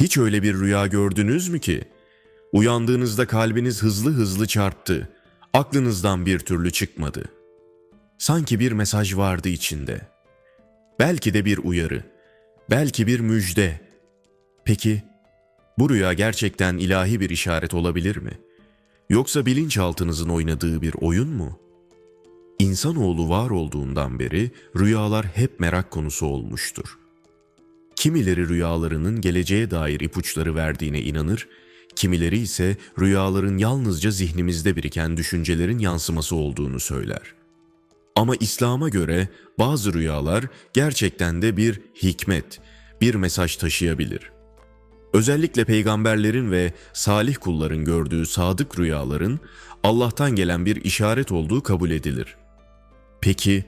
Hiç öyle bir rüya gördünüz mü ki? Uyandığınızda kalbiniz hızlı hızlı çarptı. Aklınızdan bir türlü çıkmadı. Sanki bir mesaj vardı içinde. Belki de bir uyarı. Belki bir müjde. Peki bu rüya gerçekten ilahi bir işaret olabilir mi? Yoksa bilinçaltınızın oynadığı bir oyun mu? İnsanoğlu var olduğundan beri rüyalar hep merak konusu olmuştur. Kimileri rüyalarının geleceğe dair ipuçları verdiğine inanır, kimileri ise rüyaların yalnızca zihnimizde biriken düşüncelerin yansıması olduğunu söyler. Ama İslam'a göre bazı rüyalar gerçekten de bir hikmet, bir mesaj taşıyabilir. Özellikle peygamberlerin ve salih kulların gördüğü sadık rüyaların Allah'tan gelen bir işaret olduğu kabul edilir. Peki,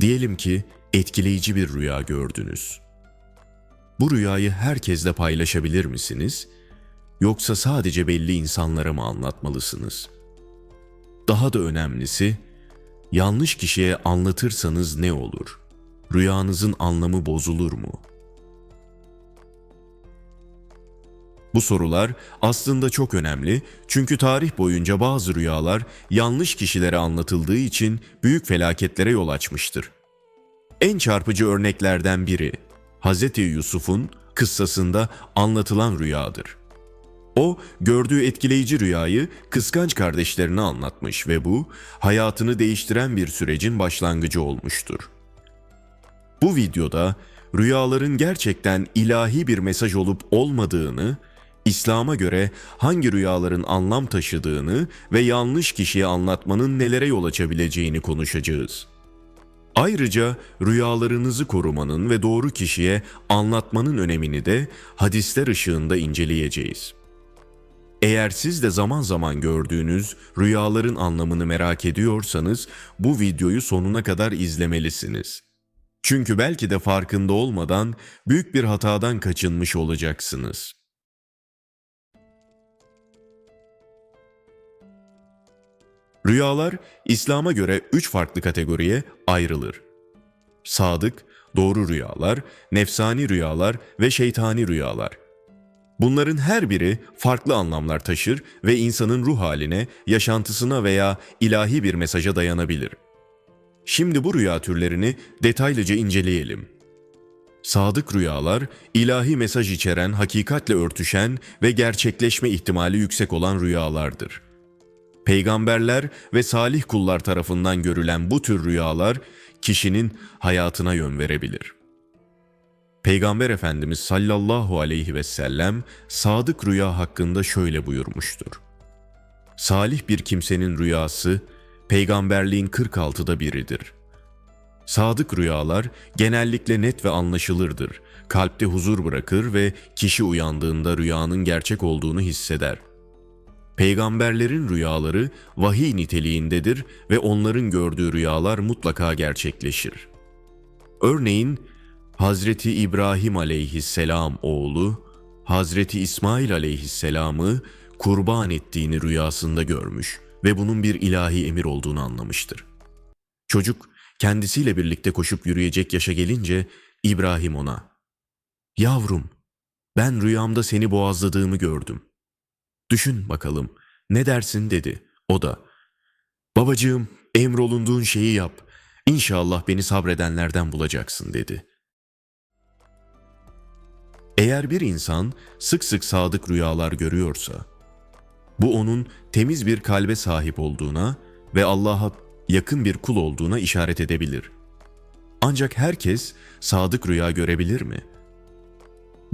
diyelim ki etkileyici bir rüya gördünüz. Bu rüyayı herkesle paylaşabilir misiniz? Yoksa sadece belli insanlara mı anlatmalısınız? Daha da önemlisi, yanlış kişiye anlatırsanız ne olur? Rüyanızın anlamı bozulur mu? Bu sorular aslında çok önemli çünkü tarih boyunca bazı rüyalar yanlış kişilere anlatıldığı için büyük felaketlere yol açmıştır. En çarpıcı örneklerden biri Hz. Yusuf'un kıssasında anlatılan rüyadır. O gördüğü etkileyici rüyayı kıskanç kardeşlerine anlatmış ve bu hayatını değiştiren bir sürecin başlangıcı olmuştur. Bu videoda rüyaların gerçekten ilahi bir mesaj olup olmadığını, İslam'a göre hangi rüyaların anlam taşıdığını ve yanlış kişiye anlatmanın nelere yol açabileceğini konuşacağız. Ayrıca rüyalarınızı korumanın ve doğru kişiye anlatmanın önemini de hadisler ışığında inceleyeceğiz. Eğer siz de zaman zaman gördüğünüz rüyaların anlamını merak ediyorsanız bu videoyu sonuna kadar izlemelisiniz. Çünkü belki de farkında olmadan büyük bir hatadan kaçınmış olacaksınız. Rüyalar İslam'a göre üç farklı kategoriye ayrılır. Sadık, doğru rüyalar, nefsani rüyalar ve şeytani rüyalar. Bunların her biri farklı anlamlar taşır ve insanın ruh haline, yaşantısına veya ilahi bir mesaja dayanabilir. Şimdi bu rüya türlerini detaylıca inceleyelim. Sadık rüyalar, ilahi mesaj içeren, hakikatle örtüşen ve gerçekleşme ihtimali yüksek olan rüyalardır. Peygamberler ve salih kullar tarafından görülen bu tür rüyalar kişinin hayatına yön verebilir. Peygamber Efendimiz sallallahu aleyhi ve sellem sadık rüya hakkında şöyle buyurmuştur. Salih bir kimsenin rüyası peygamberliğin 46'da biridir. Sadık rüyalar genellikle net ve anlaşılırdır. Kalpte huzur bırakır ve kişi uyandığında rüyanın gerçek olduğunu hisseder.'' Peygamberlerin rüyaları vahiy niteliğindedir ve onların gördüğü rüyalar mutlaka gerçekleşir. Örneğin Hazreti İbrahim aleyhisselam oğlu Hazreti İsmail aleyhisselamı kurban ettiğini rüyasında görmüş ve bunun bir ilahi emir olduğunu anlamıştır. Çocuk kendisiyle birlikte koşup yürüyecek yaşa gelince İbrahim ona "Yavrum, ben rüyamda seni boğazladığımı gördüm. Düşün bakalım ne dersin dedi. O da babacığım emrolunduğun şeyi yap. İnşallah beni sabredenlerden bulacaksın dedi. Eğer bir insan sık sık sadık rüyalar görüyorsa, bu onun temiz bir kalbe sahip olduğuna ve Allah'a yakın bir kul olduğuna işaret edebilir. Ancak herkes sadık rüya görebilir mi?''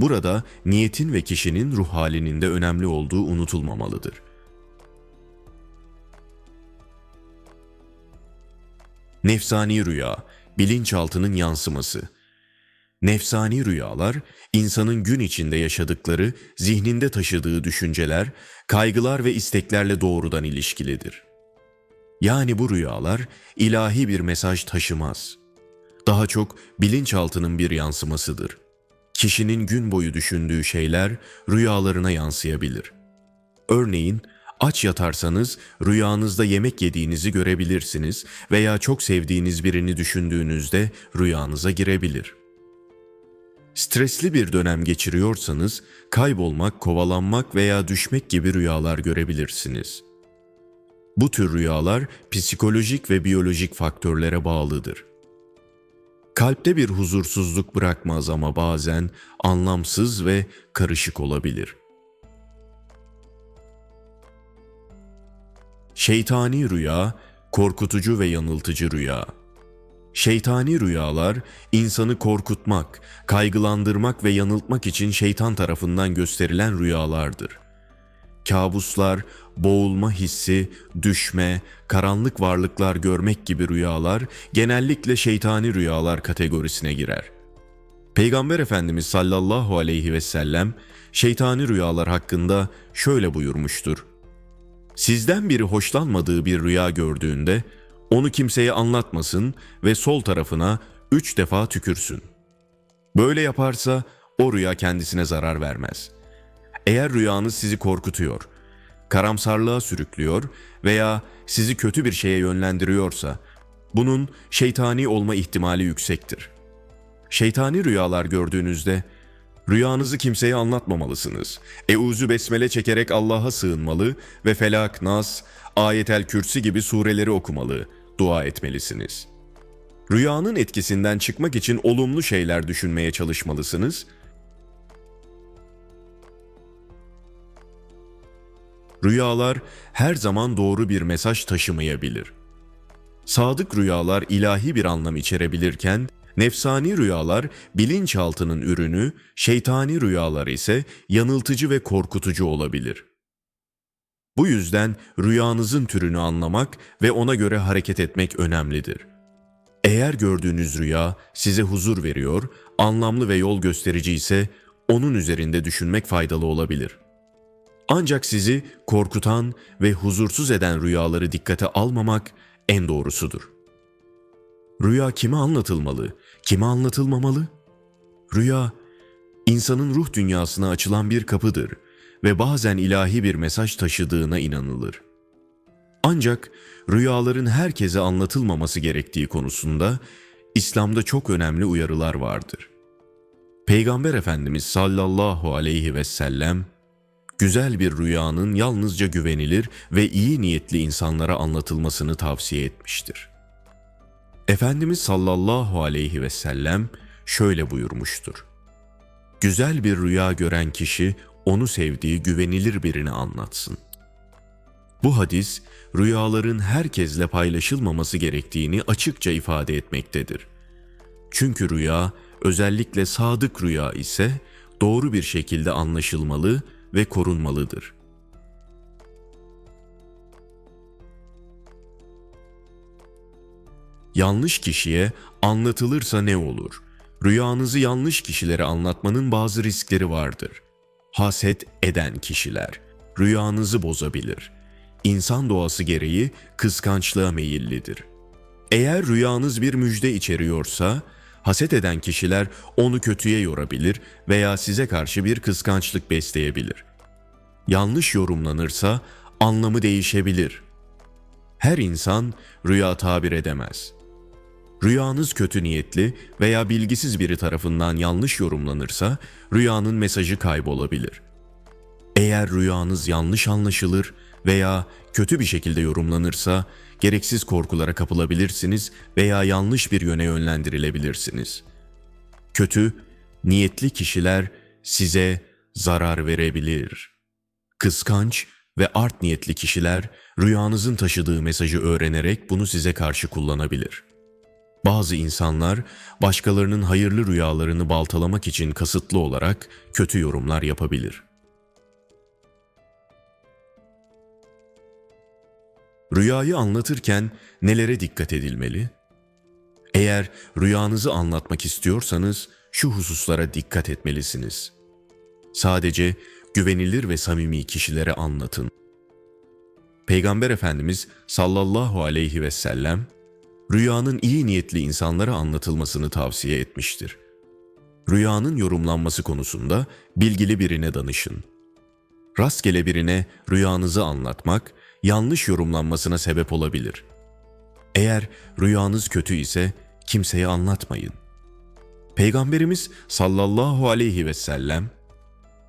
Burada niyetin ve kişinin ruh halinin de önemli olduğu unutulmamalıdır. Nefsani rüya, bilinçaltının yansıması. Nefsani rüyalar, insanın gün içinde yaşadıkları, zihninde taşıdığı düşünceler, kaygılar ve isteklerle doğrudan ilişkilidir. Yani bu rüyalar ilahi bir mesaj taşımaz. Daha çok bilinçaltının bir yansımasıdır kişinin gün boyu düşündüğü şeyler rüyalarına yansıyabilir. Örneğin aç yatarsanız rüyanızda yemek yediğinizi görebilirsiniz veya çok sevdiğiniz birini düşündüğünüzde rüyanıza girebilir. Stresli bir dönem geçiriyorsanız kaybolmak, kovalanmak veya düşmek gibi rüyalar görebilirsiniz. Bu tür rüyalar psikolojik ve biyolojik faktörlere bağlıdır. Kalpte bir huzursuzluk bırakmaz ama bazen anlamsız ve karışık olabilir. Şeytani rüya, korkutucu ve yanıltıcı rüya. Şeytani rüyalar insanı korkutmak, kaygılandırmak ve yanıltmak için şeytan tarafından gösterilen rüyalardır. Kabuslar, boğulma hissi, düşme, karanlık varlıklar görmek gibi rüyalar genellikle şeytani rüyalar kategorisine girer. Peygamber Efendimiz sallallahu aleyhi ve sellem şeytani rüyalar hakkında şöyle buyurmuştur. Sizden biri hoşlanmadığı bir rüya gördüğünde onu kimseye anlatmasın ve sol tarafına üç defa tükürsün. Böyle yaparsa o rüya kendisine zarar vermez. Eğer rüyanız sizi korkutuyor, karamsarlığa sürüklüyor veya sizi kötü bir şeye yönlendiriyorsa bunun şeytani olma ihtimali yüksektir. Şeytani rüyalar gördüğünüzde Rüyanızı kimseye anlatmamalısınız. Euzu besmele çekerek Allah'a sığınmalı ve Felak, Nas, Ayetel Kürsi gibi sureleri okumalı, dua etmelisiniz. Rüyanın etkisinden çıkmak için olumlu şeyler düşünmeye çalışmalısınız. Rüyalar her zaman doğru bir mesaj taşımayabilir. Sadık rüyalar ilahi bir anlam içerebilirken Nefsani rüyalar bilinçaltının ürünü, şeytani rüyalar ise yanıltıcı ve korkutucu olabilir. Bu yüzden rüyanızın türünü anlamak ve ona göre hareket etmek önemlidir. Eğer gördüğünüz rüya size huzur veriyor, anlamlı ve yol gösterici ise onun üzerinde düşünmek faydalı olabilir. Ancak sizi korkutan ve huzursuz eden rüyaları dikkate almamak en doğrusudur.'' Rüya kime anlatılmalı, kime anlatılmamalı? Rüya, insanın ruh dünyasına açılan bir kapıdır ve bazen ilahi bir mesaj taşıdığına inanılır. Ancak rüyaların herkese anlatılmaması gerektiği konusunda İslam'da çok önemli uyarılar vardır. Peygamber Efendimiz sallallahu aleyhi ve sellem, güzel bir rüyanın yalnızca güvenilir ve iyi niyetli insanlara anlatılmasını tavsiye etmiştir. Efendimiz sallallahu aleyhi ve sellem şöyle buyurmuştur. Güzel bir rüya gören kişi onu sevdiği güvenilir birine anlatsın. Bu hadis rüyaların herkesle paylaşılmaması gerektiğini açıkça ifade etmektedir. Çünkü rüya özellikle sadık rüya ise doğru bir şekilde anlaşılmalı ve korunmalıdır.'' Yanlış kişiye anlatılırsa ne olur? Rüyanızı yanlış kişilere anlatmanın bazı riskleri vardır. Haset eden kişiler rüyanızı bozabilir. İnsan doğası gereği kıskançlığa meyillidir. Eğer rüyanız bir müjde içeriyorsa, haset eden kişiler onu kötüye yorabilir veya size karşı bir kıskançlık besleyebilir. Yanlış yorumlanırsa anlamı değişebilir. Her insan rüya tabir edemez.'' Rüyanız kötü niyetli veya bilgisiz biri tarafından yanlış yorumlanırsa rüyanın mesajı kaybolabilir. Eğer rüyanız yanlış anlaşılır veya kötü bir şekilde yorumlanırsa gereksiz korkulara kapılabilirsiniz veya yanlış bir yöne yönlendirilebilirsiniz. Kötü, niyetli kişiler size zarar verebilir. Kıskanç ve art niyetli kişiler rüyanızın taşıdığı mesajı öğrenerek bunu size karşı kullanabilir.'' Bazı insanlar başkalarının hayırlı rüyalarını baltalamak için kasıtlı olarak kötü yorumlar yapabilir. Rüyayı anlatırken nelere dikkat edilmeli? Eğer rüyanızı anlatmak istiyorsanız şu hususlara dikkat etmelisiniz. Sadece güvenilir ve samimi kişilere anlatın. Peygamber Efendimiz sallallahu aleyhi ve sellem rüyanın iyi niyetli insanlara anlatılmasını tavsiye etmiştir. Rüyanın yorumlanması konusunda bilgili birine danışın. Rastgele birine rüyanızı anlatmak yanlış yorumlanmasına sebep olabilir. Eğer rüyanız kötü ise kimseye anlatmayın. Peygamberimiz sallallahu aleyhi ve sellem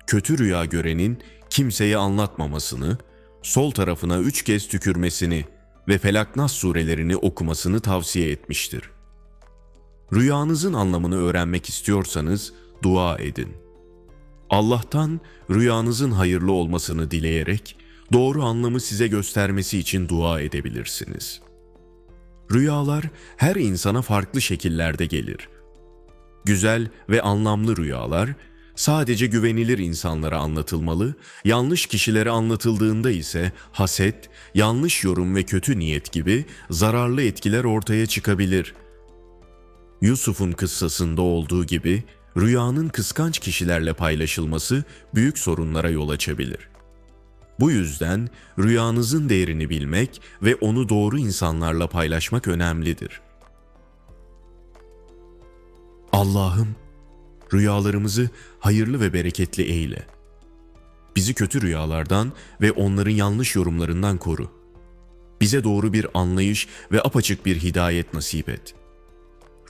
kötü rüya görenin kimseye anlatmamasını, sol tarafına üç kez tükürmesini ve Felak Nas surelerini okumasını tavsiye etmiştir. Rüyanızın anlamını öğrenmek istiyorsanız dua edin. Allah'tan rüyanızın hayırlı olmasını dileyerek doğru anlamı size göstermesi için dua edebilirsiniz. Rüyalar her insana farklı şekillerde gelir. Güzel ve anlamlı rüyalar sadece güvenilir insanlara anlatılmalı, yanlış kişilere anlatıldığında ise haset, yanlış yorum ve kötü niyet gibi zararlı etkiler ortaya çıkabilir. Yusuf'un kıssasında olduğu gibi rüyanın kıskanç kişilerle paylaşılması büyük sorunlara yol açabilir. Bu yüzden rüyanızın değerini bilmek ve onu doğru insanlarla paylaşmak önemlidir. Allah'ım rüyalarımızı hayırlı ve bereketli eyle. Bizi kötü rüyalardan ve onların yanlış yorumlarından koru. Bize doğru bir anlayış ve apaçık bir hidayet nasip et.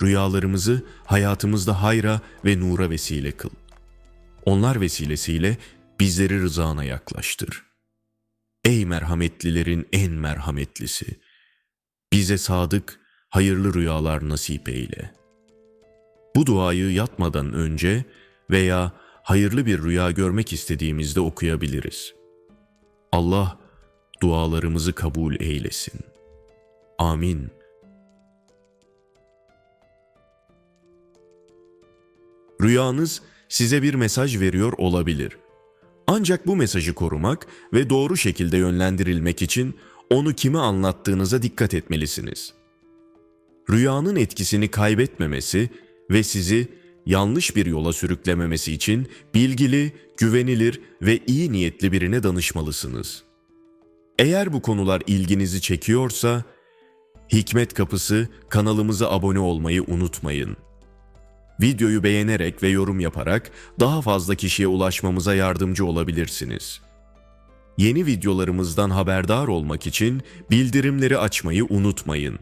Rüyalarımızı hayatımızda hayra ve nura vesile kıl. Onlar vesilesiyle bizleri rızana yaklaştır. Ey merhametlilerin en merhametlisi! Bize sadık, hayırlı rüyalar nasip eyle.'' Bu duayı yatmadan önce veya hayırlı bir rüya görmek istediğimizde okuyabiliriz. Allah dualarımızı kabul eylesin. Amin. Rüyanız size bir mesaj veriyor olabilir. Ancak bu mesajı korumak ve doğru şekilde yönlendirilmek için onu kime anlattığınıza dikkat etmelisiniz. Rüyanın etkisini kaybetmemesi ve sizi yanlış bir yola sürüklememesi için bilgili, güvenilir ve iyi niyetli birine danışmalısınız. Eğer bu konular ilginizi çekiyorsa, Hikmet Kapısı kanalımıza abone olmayı unutmayın. Videoyu beğenerek ve yorum yaparak daha fazla kişiye ulaşmamıza yardımcı olabilirsiniz. Yeni videolarımızdan haberdar olmak için bildirimleri açmayı unutmayın.